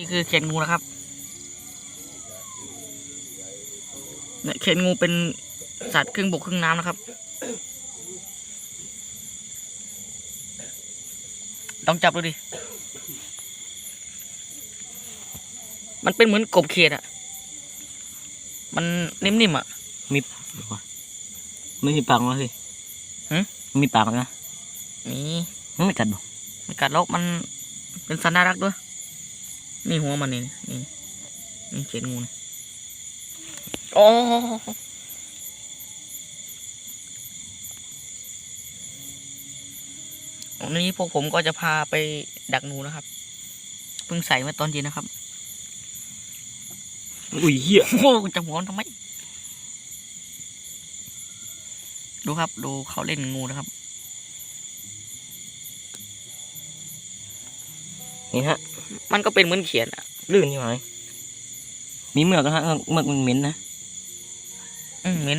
นี่คือเขียนงูนะครับ เนี่ยเขียนงูเป็นสัตว์ครึ่งบกครึ่งน้ำนะครับ ต้องจับดูดิ มันเป็นเหมือนกบเขียดอะมันนิ่มๆอะมีไม่มีปากเลยหึมีปากนะนี่มันไม่กัดบ่ไม่กัดแลกมันเป็นสัตว์น่ารักด้วย นี่หัวมันนี่นี่นี่เขียนงูนี่โอ้วันนี้พวกผมก็จะพาไปดักหนูนะครับ เพิ่งใส่เมื่อตอนเย็นนะครับ อุ้ยเหี้ยโอ้โหจะหัวมันทำไม ดูครับ ดูเขาเล่นงูนะครับ นี่ฮะ มันก็เป็นเหมือนเขียนอะลื่นอยู่ไหมมีเมือกนะฮะเมือกมันเหม็นนะอืมเหม็น